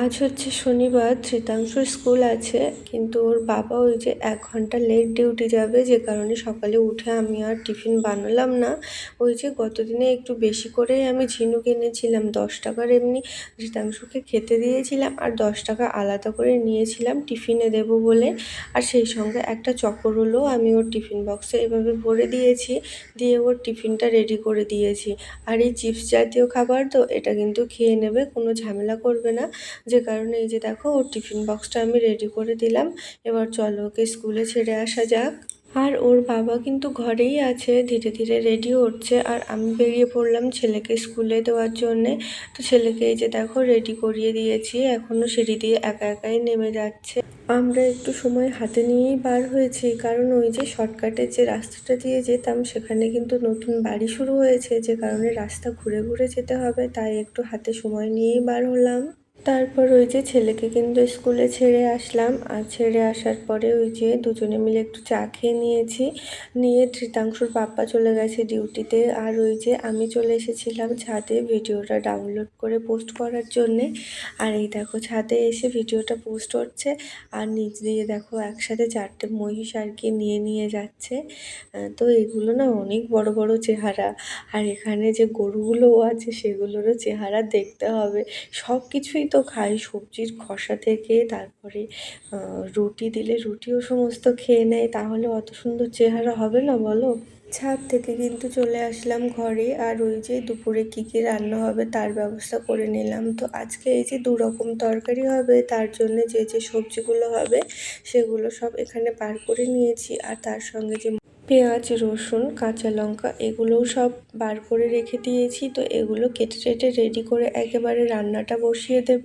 আজ হচ্ছে শনিবার ধৃতাংশুর স্কুল আছে, কিন্তু ওর বাবা ওই যে এক ঘণ্টা লেট ডিউটি যাবে, যে কারণে সকালে উঠে আমি আর টিফিন বানালাম না। ওই যে গতদিনে একটু বেশি করেই আমি ঝিনুক এনেছিলাম, দশ টাকার এমনি ধৃতাংশুকে খেতে দিয়েছিলাম আর দশ টাকা আলাদা করে নিয়েছিলাম টিফিনে দেব বলে। আর সেই সঙ্গে একটা চকরোলও আমি ওর টিফিন বক্সে এভাবে ভরে দিয়েছি, দিয়ে ওর টিফিনটা রেডি করে দিয়েছি। আর এই চিপস জাতীয় খাবার তো এটা কিন্তু খেয়ে নেবে, কোনো ঝামেলা করবে না। যে কারণে এই যে দেখো, ওর টিফিন বক্সটা আমি রেডি করে দিলাম। এবার চলো ওকে স্কুলে ছেড়ে আসা যাক। আর ওর বাবা কিন্তু ঘরেই আছে, ধীরে ধীরে রেডি হচ্ছে আর আমি বেরিয়ে পড়লাম ছেলেকে স্কুলে দেওয়ার জন্যে। তো ছেলেকে এই যে দেখো রেডি করিয়ে দিয়েছি। এখনও সিঁড়ি দিয়ে একা একাই নেমে যাচ্ছে। আমরা একটু সময় হাতে নিয়েই বার হয়েছি। কারণ ওই যে শর্টকাটের যে রাস্তাটা দিয়ে যেতাম, সেখানে কিন্তু নতুন বাড়ি শুরু হয়েছে। যে কারণে রাস্তা ঘুরে ঘুরে যেতে হবে। তাই একটু হাতে সময় নিয়েই বার হলাম। তারপর ওই যে ছেলেকে কিন্তু স্কুলে ছেড়ে আসলাম। আর ছেড়ে আসার পরে ওই যে দুজনে মিলে একটু চা খেয়ে নিয়েছি। নিয়ে ধৃতাংশুর পাপ্পা চলে গেছে ডিউটিতে। আর ওই যে আমি চলে এসেছিলাম ছাদে ভিডিওটা ডাউনলোড করে পোস্ট করার জন্যে। আর এই দেখো, ছাদে এসে ভিডিওটা পোস্ট হচ্ছে আর নিচ দিয়ে দেখো একসাথে চারটে মহিষ আর কি নিয়ে নিয়ে যাচ্ছে। তো এগুলো না অনেক বড় বড় চেহারা। আর এখানে যে গরুগুলোও আছে, সেগুলোরও চেহারা দেখতে হবে। সব কিছুই তো খাই সবজির খসা থেকে, তারপরে রুটি দিলে রুটিও সমস্ত খেয়ে নেয়, তাহলে অত সুন্দর চেহারা হবে না বলো? ছাদ থেকে কিন্তু চলে আসলাম ঘরে, আর ওই যে দুপুরে কী কী রান্না হবে তার ব্যবস্থা করে নিলাম। তো আজকে এই যে দু রকম তরকারি হবে, তার জন্য যে যে সবজিগুলো হবে, সেগুলো সব এখানে বার করে নিয়েছি, আর তার সঙ্গে যে পেঁয়াজ, রসুন, কাঁচা লঙ্কা এগুলোও সব বার করে রেখে দিয়েছি। তো এগুলো কেটে কেটে রেডি করে একেবারে রান্নাটা বসিয়ে দেব।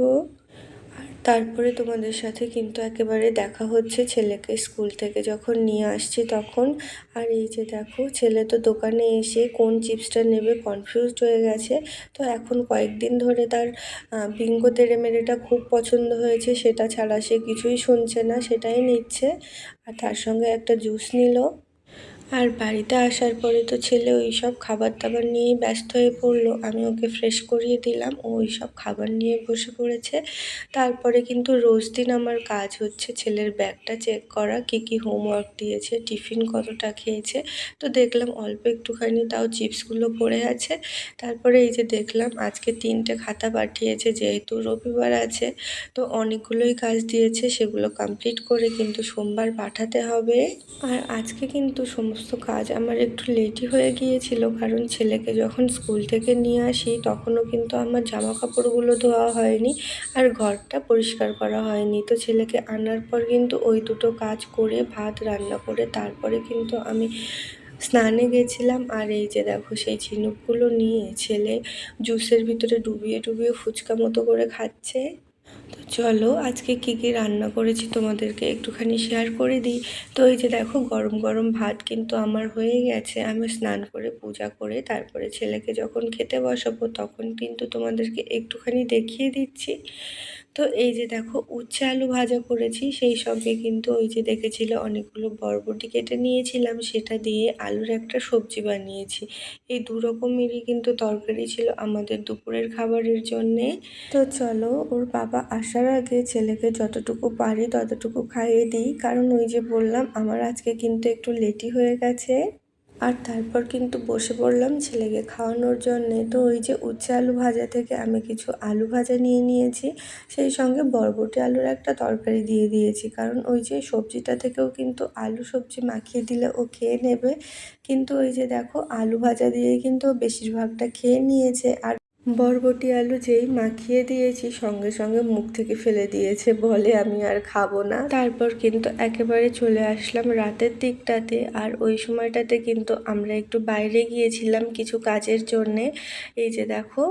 আর তারপরে তোমাদের সাথে কিন্তু একেবারে দেখা হচ্ছে ছেলেকে স্কুল থেকে যখন নিয়ে আসছি তখন। আর এই যে দেখো, ছেলে তো দোকানে এসে কোন চিপসটা নেবে কনফিউজড হয়ে গেছে। তো এখন কয়েকদিন ধরে তার বিঙ্গো তেড়ে মেরেটা খুব পছন্দ হয়েছে, সেটা ছাড়া সে কিছুই শুনছে না, সেটাই নিচ্ছে। আর তার সঙ্গে একটা জুস নিল। আর বাড়িতে আসার পরে তো ছেলে ওই সব খাবার দাবার নিয়েই ব্যস্ত হয়ে পড়ল। আমি ওকে ফ্রেশ করিয়ে দিলাম। ও ওই সব খাবার নিয়ে বসে পড়েছে। তারপরে কিন্তু রোজ দিন আমার কাজ হচ্ছে ছেলের ব্যাগটা চেক করা, কী কী হোমওয়ার্ক দিয়েছে টিফিন কতটা খেয়েছে। তো দেখলাম অল্প একটুখানি তাও চিপসগুলো পড়ে আছে। তারপরে এই যে দেখলাম আজকে তিনটে খাতা পাঠিয়েছে, যেহেতু রবিবার আছে, তো অনেকগুলোই কাজ দিয়েছে, সেগুলো কমপ্লিট করে কিন্তু সোমবার পাঠাতে হবে। আর আজকে কিন্তু সমস্ত সমস্ত কাজ আমার একটু লেটই হয়ে গিয়েছিল, কারণ ছেলেকে যখন স্কুল থেকে নিয়ে আসি তখনও কিন্তু আমার জামা কাপড়গুলো ধোয়া হয়নি আর ঘরটা পরিষ্কার করা হয়নি। তো ছেলেকে আনার পর কিন্তু ওই দুটো কাজ করে ভাত রান্না করে তারপরে কিন্তু আমি স্নানে গেছিলাম আর এই যে দেখো সেই ঝিনুকগুলো নিয়ে ছেলে জুসের ভিতরে ডুবিয়ে ডুবিয়ে ফুচকা মতো করে খাচ্ছে। তো চলো, আজকে কী কী রান্না করেছি তোমাদেরকে একটুখানি শেয়ার করে দিই। তো এই যে দেখো, গরম গরম ভাত কিন্তু আমার হয়ে গেছে। আমি স্নান করে, পূজা করে, তারপরে ছেলেকে যখন খেতে বসাবো, তখন কিন্তু তোমাদেরকে একটুখানি দেখিয়ে দিচ্ছি। তো এই যে দেখো, উচ্ছে আলু ভাজা করেছি, সেই সঙ্গে কিন্তু ওই যে দেখেছিল অনেকগুলো বরবটি কেটে নিয়েছিলাম, সেটা দিয়ে আলুর একটা সবজি বানিয়েছি। এই দু রকমেরই কিন্তু তরকারি ছিল আমাদের দুপুরের খাবারের জন্যে। তো চলো, ওর বাবা আসার আগে ছেলেকে যতটুকু পারি ততটুকু খাইয়ে দিই, কারণ ওই যে বললাম, আমার আজকে কিন্তু একটু লেটি হয়ে গেছে। আর তারপর কিন্তু বসে পড়লাম ছেলেকে খাওয়ানোর জন্যে। তো ওই যে উচ্ছে আলু ভাজা থেকে আমি কিছু আলু ভাজা নিয়ে নিয়েছি। সেই সঙ্গে বরবটি আলুর একটা তরকারি দিয়ে দিয়েছি। কারণ ওই যে সবজিটা থেকেও কিন্তু আলু সবজি মাখিয়ে দিলে ও খেয়ে নেবে। কিন্তু ওই যে দেখো, আলু ভাজা দিয়ে কিন্তু বেশিরভাগটা খেয়ে নিয়েছে। আর বরবটি আলু যেই মাখিয়ে দিয়েছি, সঙ্গে সঙ্গে মুখ থেকে ফেলে দিয়েছে, বলে আমি আর খাব না। তারপর কিন্তু একেবারে চলে আসলাম রাতের দিকটাতে, আর ওই সময়টাতে কিন্তু আমরা একটু বাইরে গিয়েছিলাম কিছু কাজের জন্যে। এই যে দেখো,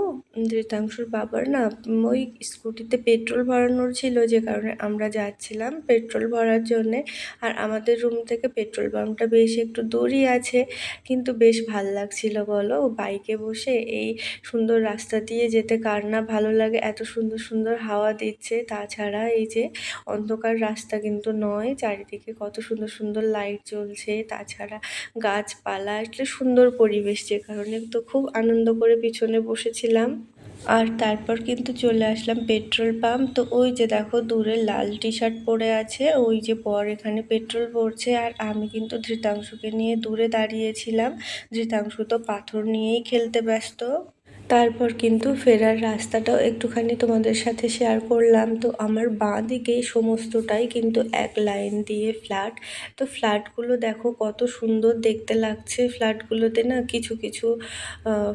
ধৃতাংশুর বাবার না, ওই স্কুটিতে পেট্রোল ভরানোর ছিল, যে কারণে আমরা যাচ্ছিলাম পেট্রোল ভরার জন্যে। আর আমাদের রুম থেকে পেট্রোল পাম্পটা বেশ একটু দূরই আছে, কিন্তু বেশ ভালো লাগছিল, বলো। বাইকে বসে এই সুন্দর রাস্তা রাস্তা দিয়ে যেতে কার না ভালো লাগে? এত সুন্দর সুন্দর হাওয়া দিচ্ছে। তাছাড়া এই যে অন্ধকার রাস্তা কিন্তু নয়, চারিদিকে কত সুন্দর সুন্দর লাইট জ্বলছে। তাছাড়া গাছপালা, একটা সুন্দর পরিবেশ যে কারণে তো খুব আনন্দ করে পিছনে বসেছিলাম। আর তারপর কিন্তু চলে আসলাম পেট্রোল পাম্প তো ওই যে দেখো দূরে লাল টি শার্ট পরে আছে, ওই যে পর এখানে পেট্রোল ভরছে। আর আমি কিন্তু ধৃতাংশুকে নিয়ে দূরে দাঁড়িয়েছিলাম। ধৃতাংশু তো পাথর নিয়েই খেলতে ব্যস্ত। তারপর কিন্তু ফেরার রাস্তাটাও একটুখানি তোমাদের সাথে শেয়ার করলাম। তো আমার বাঁ দিকে সমস্তটাই কিন্তু এক লাইন দিয়ে ফ্ল্যাট তো ফ্ল্যাটগুলো দেখো কত সুন্দর দেখতে লাগছে। ফ্ল্যাটগুলোতে না কিছু কিছু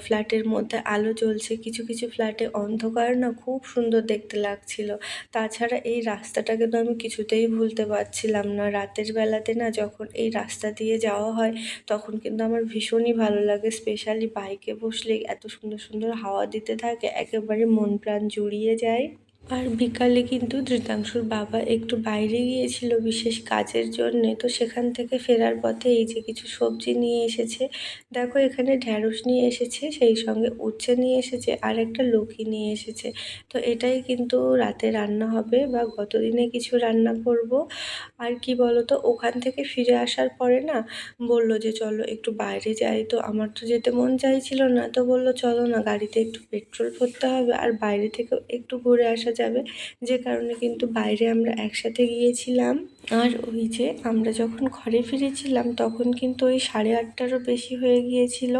ফ্ল্যাটের মধ্যে আলো জ্বলছে, কিছু কিছু ফ্ল্যাটে অন্ধকার না খুব সুন্দর দেখতে লাগছিল। তাছাড়া এই রাস্তাটাকে তো আমি কিছুতেই ভুলতে পারছিলাম না। রাতের বেলাতে না যখন এই রাস্তা দিয়ে যাওয়া হয়, তখন কিন্তু আমার ভীষণই ভালো লাগে। স্পেশালি বাইকে বসলে এত সুন্দর সুন্দর সুন্দর হাওয়া দিতে থাকে একেবারে মন প্রাণ জুড়িয়ে যায়। আর বিকালে কিন্তু ধৃতাংশুর বাবা একটু বাইরে গিয়েছিল বিশেষ কাজের জন্যে, তো সেখান থেকে ফেরার পথে এই যে কিছু সবজি নিয়ে এসেছে, দেখো এখানে ঢ্যাঁড়স নিয়ে এসেছে, সেই সঙ্গে উচ্ছে নিয়ে এসেছে, আর একটা লক্ষ্মী নিয়ে এসেছে। তো এটাই কিন্তু রাতে রান্না হবে বা গতদিনে কিছু রান্না করব। আর কি বলো তো ওখান থেকে ফিরে আসার পরে না বলল যে, চলো একটু বাইরে যাই। তো আমার তো যেতে মন চাইছিল না, তো বলল, চলো না, গাড়িতে একটু পেট্রোল ভরতে হবে। আর বাইরে থেকেও একটু ঘুরে আসা যাবে। যে কারণে কিন্তু বাইরে আমরা একসাথে গিয়েছিলাম। আর ওই যে আমরা যখন ঘরে ফিরেছিলাম, তখন কিন্তু ওই সাড়ে আটটারও বেশি হয়ে গিয়েছিল।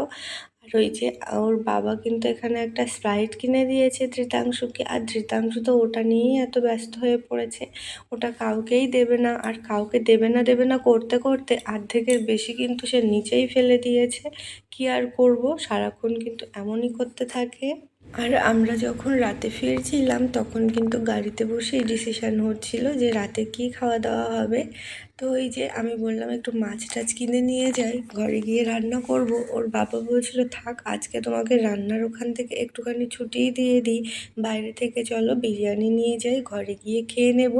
আর ওই যে ওর বাবা কিন্তু এখানে একটা স্প্রাইট কিনে দিয়েছে ধৃতাংশুকে। আর ধৃতাংশু তো ওটা নিয়েই এত ব্যস্ত হয়ে পড়েছে। ওটা কাউকেই দেবে না। আর কাউকে দেবে না দেবে না করতে করতে অর্ধেকের বেশি কিন্তু সে নিচেই ফেলে দিয়েছে। কি আর করব? সারাক্ষণ কিন্তু এমনই করতে থাকে। আর আমরা যখন রাতে ফিরছিলাম, তখন কিন্তু গাড়িতে বসেই ডিসিশান হচ্ছিল যে রাতে কি খাওয়া দাওয়া হবে। তো ওই যে আমি বললাম একটু মাছ টাছ কিনে নিয়ে যাই, ঘরে গিয়ে রান্না করব। ওর বাবা বলছিল, থাক, আজকে তোমাকে রান্নার ওখান থেকে একটুখানি ছুটিই দিয়ে দিই। বাইরে থেকে চলো, বিরিয়ানি নিয়ে যাই, ঘরে গিয়ে খেয়ে নেব।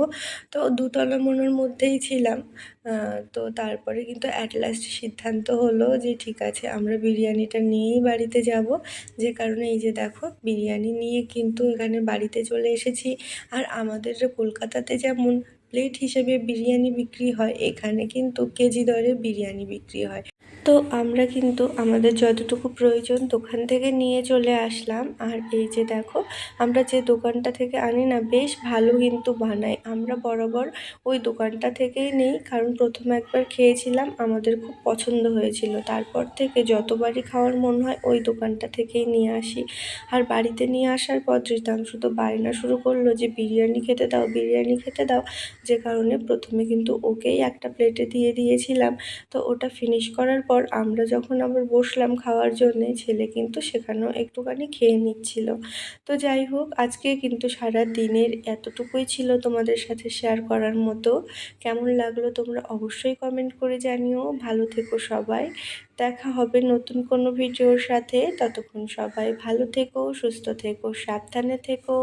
তো দুতলা মনের মধ্যেই ছিলাম। তো তারপরে কিন্তু অ্যাট লাস্ট সিদ্ধান্ত হলো যে, ঠিক আছে, আমরা বিরিয়ানিটা নিয়েই বাড়িতে যাব। যে কারণে এই যে দেখো, বিরিয়ানি নিয়ে কিন্তু এখানে বাড়িতে চলে এসেছি। আর আমাদের কলকাতাতে যেমন প্লেট হিসেবে বিরিয়ানি বিক্রি হয়। এখানে কিন্তু কেজি দরে বিরিয়ানি বিক্রি হয়। তো আমরা কিন্তু আমাদের যতটুকু প্রয়োজন দোকান থেকে নিয়ে চলে আসলাম। আর এই যে দেখো, আমরা যে দোকানটা থেকে আনি না, বেশ ভালো কিন্তু বানাই আমরা বরাবর ওই দোকানটা থেকেই নেই, কারণ প্রথম একবার খেয়েছিলাম, আমাদের খুব পছন্দ হয়েছিল। তারপর থেকে যতবারই খাওয়ার মন হয়, ওই দোকানটা থেকেই নিয়ে আসি। আর বাড়িতে নিয়ে আসার পর ধৃতাংশু তো বায়না শুরু করল যে, বিরিয়ানি খেতে দাও, বিরিয়ানি খেতে দাও। যে কারণে প্রথমে কিন্তু ওকেই একটা প্লেটে দিয়ে দিয়েছিলাম। তো ওটা ফিনিশ করার পর আমরা যখন আবার বসলাম খাওয়ার জন্যে, ছেলে কিন্তু সেখানেও একটুখানি খেয়ে নিচ্ছিল। তো যাই হোক, আজকে কিন্তু সারা দিনের এতটুকুই ছিল তোমাদের সাথে শেয়ার করার মতো। কেমন লাগল তোমরা অবশ্যই কমেন্ট করে জানিও। ভালো থেকো সবাই। দেখা হবে নতুন কোনো ভিডিওর সাথে। ততক্ষণ সবাই ভালো থেকো, সুস্থ থেকো, সাবধানে থেকো।